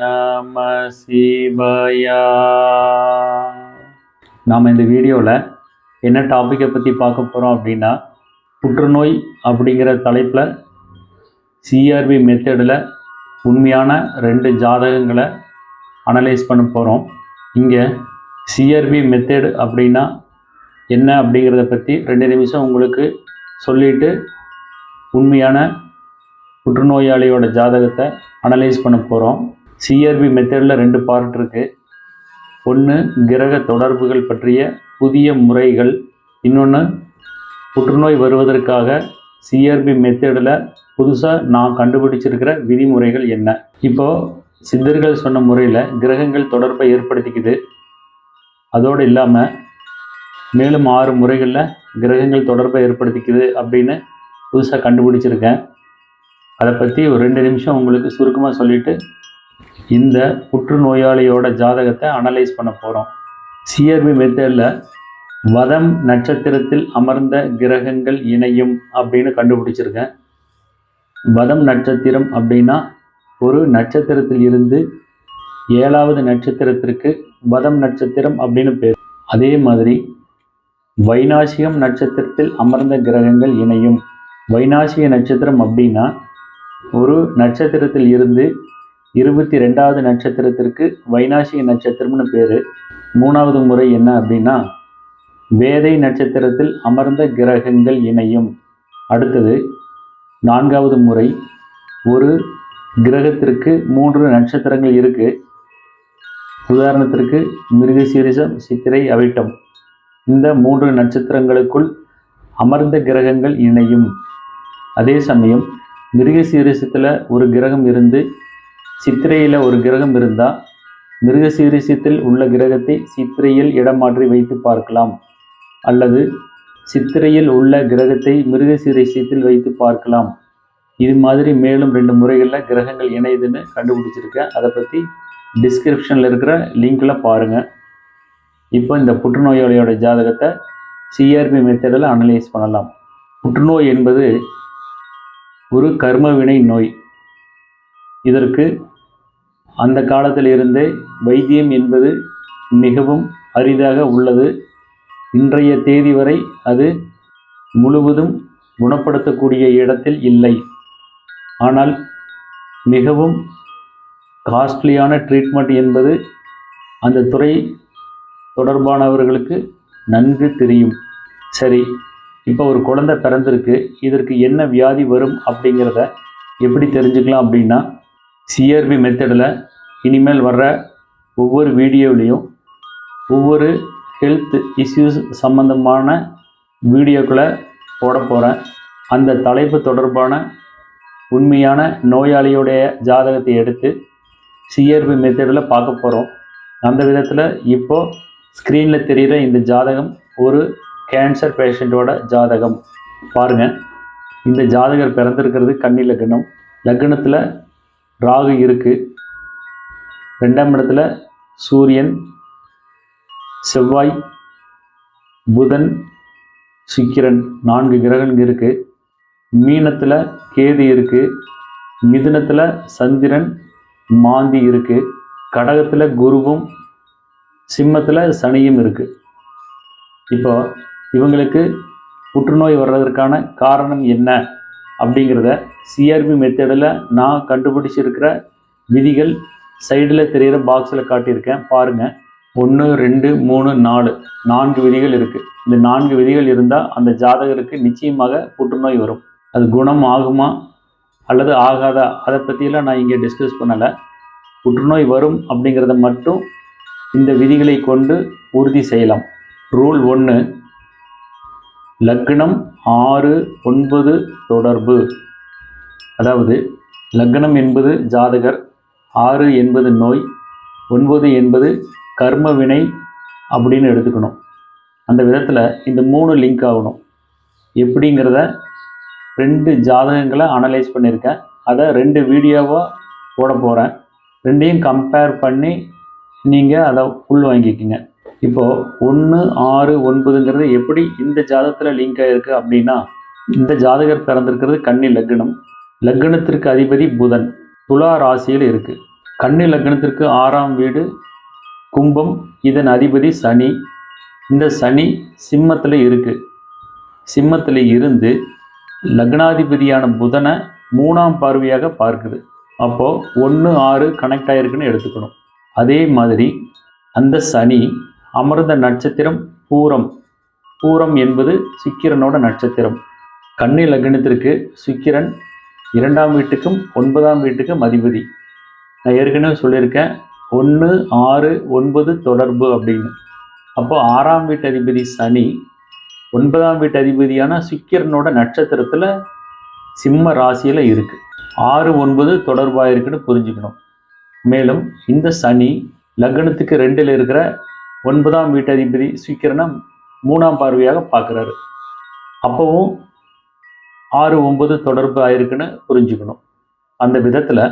நம சிவயா. நாம் இந்த வீடியோவில் என்ன டாப்பிக்கை பற்றி பார்க்க போகிறோம் அப்படின்னா புற்றுநோய் அப்படிங்கிற தலைப்பில் சிஆர்பி மெத்தடில் உண்மையான ரெண்டு ஜாதகங்களை அனலைஸ் பண்ண போகிறோம் இங்கே சிஆர்பி மெத்தட் அப்படின்னா என்ன அப்படிங்கிறத பற்றி ரெண்டு நிமிஷம் உங்களுக்கு சொல்லிவிட்டு உண்மையான புற்றுநோயாளியோட ஜாதகத்தை அனலைஸ் பண்ண போகிறோம் சிஆர்பி மெத்தடில் ரெண்டு பார்ட் இருக்குது ஒன்று கிரக தொடர்புகள் பற்றிய புதிய முறைகள். இன்னொன்று புற்றுநோய் வருவதற்காக சிஆர்பி மெத்தடில் புதுசாக நான் கண்டுபிடிச்சிருக்கிற விதிமுறைகள் என்ன? இப்போது சித்தர்கள் சொன்ன முறையில் கிரகங்கள் தொடர்பை ஏற்படுத்திக்குது. அதோடு இல்லாமல் மேலும் ஆறு முறைகளில் கிரகங்கள் தொடர்பை ஏற்படுத்திக்குது அப்படின்னு புதுசாக கண்டுபிடிச்சிருக்கேன். அதை பற்றி ஒரு ரெண்டு நிமிஷம் உங்களுக்கு சுருக்கமாக சொல்லிவிட்டு இந்த புற்றுநோயாளியோட ஜாதகத்தை அனலைஸ் பண்ண போகிறோம் சிஆர்பி மெத்தடில் வதம் நட்சத்திரத்தில் அமர்ந்த கிரகங்கள் இணையும் அப்படின்னு கண்டுபிடிச்சிருக்கேன். வதம் நட்சத்திரம் அப்படின்னா ஒரு நட்சத்திரத்தில் இருந்து ஏழாவது நட்சத்திரத்திற்கு வதம் நட்சத்திரம் அப்படின்னு பேர். அதே மாதிரி வைநாசிகம் நட்சத்திரத்தில் அமர்ந்த கிரகங்கள் இணையும். வைனாசிய நட்சத்திரம் அப்படின்னா ஒரு நட்சத்திரத்தில் இருந்து இருபத்தி ரெண்டாவது நட்சத்திரத்திற்கு வைனாசிய நட்சத்திரம்னு பேர். மூணாவது முறை என்ன அப்படின்னா வேதை நட்சத்திரத்தில் அமர்ந்த கிரகங்கள் இணையும். அடுத்தது நான்காவது முறை ஒரு கிரகத்திற்கு மூன்று நட்சத்திரங்கள் இருக்குது உதாரணத்திற்கு மிருகசீரிசம் சித்திரை அவிட்டம். இந்த மூன்று நட்சத்திரங்களுக்குள் அமர்ந்த கிரகங்கள் இணையும். அதே சமயம் மிருகசீரிசத்தில் ஒரு கிரகம் இருந்து சித்திரையில் ஒரு கிரகம் இருந்தால் மிருகசீரிசத்தில் உள்ள கிரகத்தை சித்திரையில் இடம் மாற்றி வைத்து பார்க்கலாம். அல்லது சித்திரையில் உள்ள கிரகத்தை மிருகசீரிசத்தில் வைத்து பார்க்கலாம். இது மாதிரி மேலும் ரெண்டு முறைகளில் கிரகங்கள் இணையுதுன்னு கண்டுபிடிச்சிருக்கேன் அதை பற்றி டிஸ்கிரிப்ஷனில் இருக்கிற லிங்கில் பாருங்கள் இப்போ இந்த புற்றுநோயாளியோட ஜாதகத்தை சிஆர்பி மெத்தடில் அனலைஸ் பண்ணலாம். புற்றுநோய் என்பது ஒரு கர்மவினை நோய். இதற்கு அந்த காலத்தில் இருந்தே வைத்தியம் என்பது மிகவும் அரிதாக உள்ளது. இன்றைய தேதி வரை அது முழுவதும் குணப்படுத்தக்கூடிய இடத்தில் இல்லை. ஆனால் மிகவும் காஸ்ட்லியான ட்ரீட்மெண்ட் என்பது அந்த துறை தொடர்பானவர்களுக்கு நன்கு தெரியும். சரி இப்போ ஒரு குழந்தை பிறந்திருக்கு இதற்கு என்ன வியாதி வரும் அப்படிங்கிறத எப்படி தெரிஞ்சுக்கலாம் அப்படின்னா சிஆர்பி மெத்தடில் இனிமேல் வர்ற ஒவ்வொரு வீடியோவிலையும் ஒவ்வொரு ஹெல்த் இஷ்யூஸ் சம்மந்தமான வீடியோக்களை போட போகிறேன் அந்த தலைப்பு தொடர்பான உண்மையான நோயாளியுடைய ஜாதகத்தை எடுத்து சிஆர்பி மெத்தடில் பார்க்க போகிறோம் அந்த விதத்தில் இப்போது ஸ்க்ரீனில் தெரிகிற இந்த ஜாதகம் ஒரு கேன்சர் பேஷண்ட்டோட ஜாதகம். பாருங்கள் இந்த ஜாதகர் பிறந்திருக்கிறது கன்னி லக்னம். லக்னத்தில் ராகு இருக்குது ரெண்டாம் இடத்துல சூரியன் செவ்வாய் புதன் சுக்கிரன் நான்கு கிரகங்கள் இருக்குது மீனத்தில் கேது இருக்குது மிதுனத்தில் சந்திரன் மாந்தி இருக்குது கடகத்தில் குருவும் சிம்மத்தில் சனியும் இருக்குது இப்போ இவங்களுக்கு புற்றுநோய் வர்றதற்கான காரணம் என்ன? அப்படிங்கிறத சிஆர்பி மெத்தடில் நான் கண்டுபிடிச்சிருக்கிற விதிகள் சைடில் தெரிகிற பாக்ஸில் காட்டியிருக்கேன். பாருங்கள் ஒன்று ரெண்டு மூணு நாலு. நான்கு விதிகள் இருக்குது இந்த நான்கு விதிகள் இருந்தால் அந்த ஜாதகருக்கு நிச்சயமாக புற்றுநோய் வரும். அது குணம் ஆகுமா அல்லது ஆகாதா? அதை பற்றியெல்லாம் நான் இங்கே டிஸ்கஸ் பண்ணலை. புற்றுநோய் வரும் அப்படிங்கிறத மட்டும் இந்த விதிகளை கொண்டு உறுதி செய்யலாம். ரூல் ஒன்று லக்னம் ஆறு ஒன்பது தொடர்பு. அதாவது லக்னம் என்பது ஜாதகர் ஆறு என்பது நோய் ஒன்பது என்பது கர்ம வினை அப்படின்னு எடுத்துக்கணும். அந்த விதத்தில் இந்த மூணு லிங்க் ஆகணும். எப்படிங்கிறத ரெண்டு ஜாதகங்களை அனலைஸ் பண்ணியிருக்கேன். அதை ரெண்டு வீடியோவாக போட போகிறேன் ரெண்டையும் கம்பேர் பண்ணி நீங்கள் அதை உள் வாங்கிக்கிங்க. இப்போது ஒன்று ஆறு ஒன்பதுங்கிறது எப்படி இந்த ஜாதகத்தில் லிங்க் ஆகிருக்கு அப்படின்னா இந்த ஜாதகர் பிறந்திருக்கிறது கன்னி லக்னம். லக்னத்திற்கு அதிபதி புதன். துலா ராசியில் இருக்குது கன்னி லக்னத்திற்கு ஆறாம் வீடு கும்பம் இதன் அதிபதி சனி. இந்த சனி சிம்மத்தில் இருக்குது சிம்மத்தில் இருந்து லக்னாதிபதியான புதனை மூணாம் பார்வையாக பார்க்குது. அப்போது ஒன்று ஆறு கனெக்ட் ஆகிருக்குன்னு எடுத்துக்கணும். அதே மாதிரி அந்த சனி அமர்ந்த நட்சத்திரம் பூரம். பூரம் என்பது சுக்கிரனோட நட்சத்திரம். கன்னி லக்னத்திற்கு சுக்கிரன் இரண்டாம் வீட்டுக்கும் ஒன்பதாம் வீட்டுக்கும் அதிபதி. நான் ஏற்கனவே சொல்லியிருக்கேன் ஒன்று ஆறு ஒன்பது தொடர்பு அப்படின்னு. அப்போ ஆறாம் வீட்டு அதிபதி சனி ஒன்பதாம் வீட்டு அதிபதியான சுக்கிரனோட நட்சத்திரத்தில் சிம்ம ராசியில் இருக்குது ஆறு ஒன்பது தொடர்பாக இருக்குன்னு புரிஞ்சுக்கணும். மேலும் இந்த சனி லக்னத்துக்கு ரெண்டில் இருக்கிற ஒன்பதாம் வீட்டு அதிபதி சுக்கிரனை மூணாம் பார்வையாக பார்க்குறாரு. அப்போவும் ஆறு ஒன்பது தொடர்பு ஆயிருக்குன்னு புரிஞ்சுக்கணும். அந்த விதத்தில்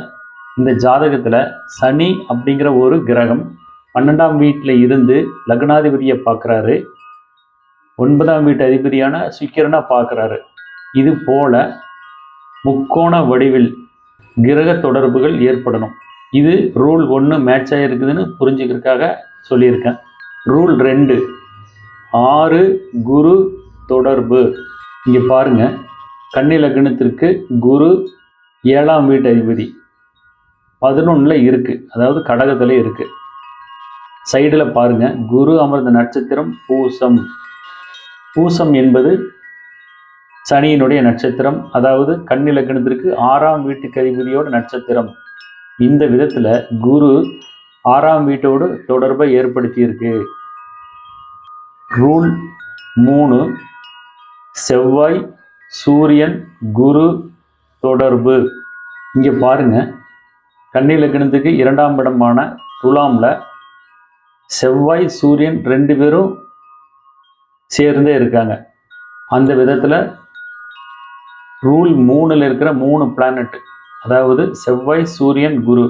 இந்த ஜாதகத்தில் சனி அப்படிங்கிற ஒரு கிரகம் பன்னெண்டாம் வீட்டில் இருந்து லக்னாதிபதியை பார்க்குறாரு. ஒன்பதாம் வீட்டு அதிபதியான சுக்கிரனை பார்க்குறாரு. இது போல முக்கோண வடிவில் கிரக தொடர்புகள் ஏற்படணும். இது ரூல் ஒன்று மேட்ச் ஆகிருக்குதுன்னு புரிஞ்சுக்கிறதுக்காக சொல்லியிருக்கேன். ரூல் ரெண்டு ஆறு குரு தொடர்பு. இங்கே பாருங்கள் கன்னி லக்னத்திற்கு குரு ஏழாம் வீட்டு அதிபதி. பதினொன்றில் இருக்குது அதாவது கடகத்தில் இருக்குது சைடில் பாருங்கள் குரு அமர்ந்த நட்சத்திரம் பூசம். பூசம் என்பது சனியினுடைய நட்சத்திரம் அதாவது கன்னி லக்னத்திற்கு ஆறாம் வீட்டுக்கு அதிபதியோட நட்சத்திரம். இந்த விதத்தில் குரு ஆறாம் வீட்டோடு தொடர்பை ஏற்படுத்தியிருக்கு. ரூல் மூணு செவ்வாய் சூரியன் குரு தொடர்பு. இங்கே பாருங்கள் கன்னி லக்னத்துக்கு இரண்டாம் இடமான துலாமில் செவ்வாய் சூரியன் ரெண்டு பேரும் சேர்ந்தே இருக்காங்க. அந்த விதத்தில் ரூல் மூணில் இருக்கிற மூணு பிளானட் அதாவது செவ்வாய் சூரியன் குரு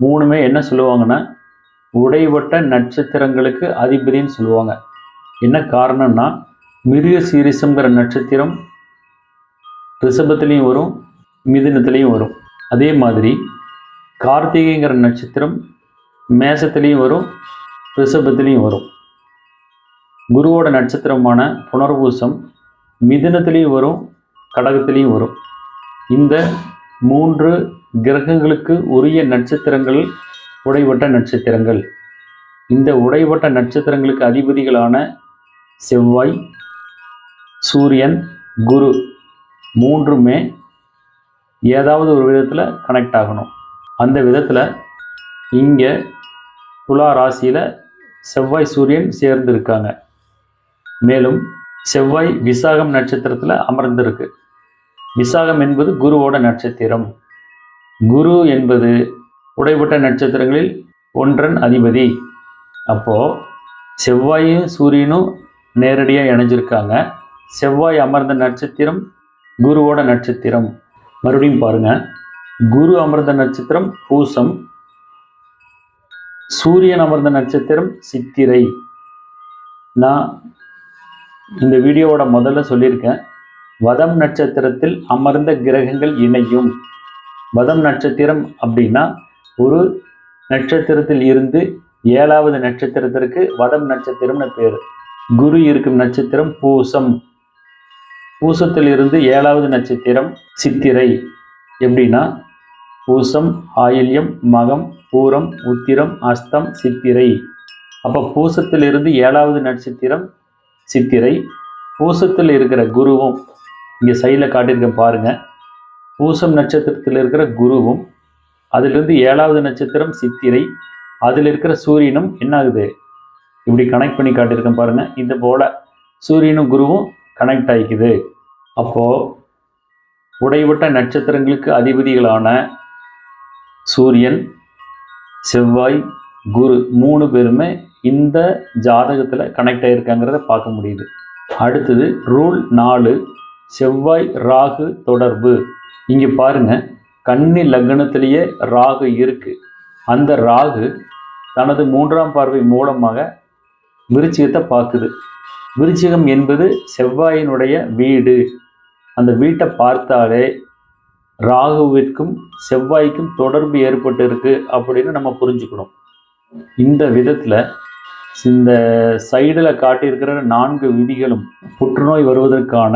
மூணுமே என்ன சொல்லுவாங்கன்னா உடைவட்ட நட்சத்திரங்களுக்கு அதிபதின்னு சொல்லுவாங்க. என்ன காரணம்னா மிருக சீரிசங்கிற நட்சத்திரம் ரிஷபத்துலேயும் வரும் மிதுனத்துலேயும் வரும். அதே மாதிரி கார்த்திகைங்கிற நட்சத்திரம் மேசத்துலேயும் வரும் ரிஷபத்துலேயும் வரும். குருவோட நட்சத்திரமான புனர்பூசம் மிதுனத்துலேயும் வரும் கடகத்துலேயும் வரும். இந்த மூன்று கிரகங்களுக்கு உரிய நட்சத்திரங்கள் உடைவட்ட நட்சத்திரங்கள். இந்த உடைவட்ட நட்சத்திரங்களுக்கு அதிபதிகளான செவ்வாய் சூரியன் குரு. மூன்றுமே ஏதாவது ஒரு விதத்தில் கனெக்ட் ஆகணும். அந்த விதத்தில் இங்கே துலா ராசியில் செவ்வாய் சூரியன் சேர்ந்து இருக்காங்க மேலும் செவ்வாய் விசாகம் நட்சத்திரத்தில் அமர்ந்திருக்கு. விசாகம் என்பது குருவோட நட்சத்திரம். குரு என்பது உடைப்பட்ட நட்சத்திரங்களில் ஒன்றன் அதிபதி. அப்போது செவ்வாயும் சூரியனும் நேரடியாக இணைஞ்சிருக்காங்க. செவ்வாய் அமர்ந்த நட்சத்திரம் குருவோட நட்சத்திரம். மறுபடியும் பாருங்க. குரு அமர்ந்த நட்சத்திரம் பூசம். சூரியன் அமர்ந்த நட்சத்திரம் சித்திரை. நான் இந்த வீடியோவோட முதல்ல சொல்லியிருக்கேன். வதம் நட்சத்திரத்தில் அமர்ந்த கிரகங்கள் இணையும். வதம் நட்சத்திரம் அப்படின்னா ஒரு நட்சத்திரத்தில் இருந்து ஏழாவது நட்சத்திரத்திற்கு வதம் நட்சத்திரம்னு பேர். குரு இருக்கும் நட்சத்திரம் பூசம். பூசத்தில் இருந்து ஏழாவது நட்சத்திரம் சித்திரை. எப்படின்னா பூசம் ஆயில்யம் மகம் பூரம் உத்திரம் அஸ்தம் சித்திரை. அப்போ பூசத்திலிருந்து ஏழாவது நட்சத்திரம் சித்திரை. பூசத்தில் இருக்கிற குருவும் இங்கே சைடில் காட்டியிருக்கேன் பாருங்கள் பூசம் நட்சத்திரத்தில் இருக்கிற குருவும் அதிலிருந்து ஏழாவது நட்சத்திரம் சித்திரை அதில் இருக்கிற சூரியனும் என்ன ஆகுது? இப்படி கனெக்ட் பண்ணி காட்டியிருக்கேன் பாருங்கள் இந்த போல் சூரியனும் குருவும் கனெக்ட் ஆகிக்குது அப்போது உடைவிட்ட நட்சத்திரங்களுக்கு அதிபதிகளான சூரியன் செவ்வாய் குரு மூணு பேருமே இந்த ஜாதகத்தில் கனெக்ட் ஆகிருக்காங்கிறத பார்க்க முடியுது. அடுத்தது ரூல் நாலு. செவ்வாய் ராகு தொடர்பு. இங்கே பாருங்க கன்னி லக்னத்திலேயே ராகு இருக்கு. அந்த ராகு தனது மூன்றாம் பார்வை மூலமாக விருச்சிகத்தை பார்க்குது. விருச்சிகம் என்பது செவ்வாயினுடைய வீடு. அந்த வீட்டை பார்த்தாலே ராகுவிற்கும் செவ்வாய்க்கும் தொடர்பு ஏற்பட்டு இருக்கு அப்படின்னு நம்ம புரிஞ்சுக்கணும். இந்த விதத்தில் இந்த சைடில் காட்டியிருக்கிற நான்கு விதிகளும் புற்றுநோய் வருவதற்கான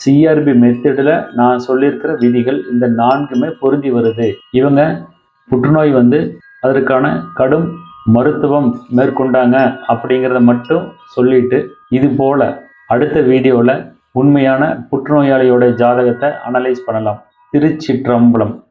சிஆர்பி மெத்தடில் நான் சொல்லியிருக்கிற விதிகள் இந்த நான்குமே பொருந்தி வருது. இவங்க புற்றுநோய் வந்து அதற்கான கடும் மருத்துவம் மேற்கொண்டாங்க அப்படிங்கிறத மட்டும் சொல்லிட்டு இது போல் அடுத்த வீடியோவில் உண்மையான புற்றுநோயாளியோட ஜாதகத்தை அனலைஸ் பண்ணலாம். திருச்சிற்றம்பலம்.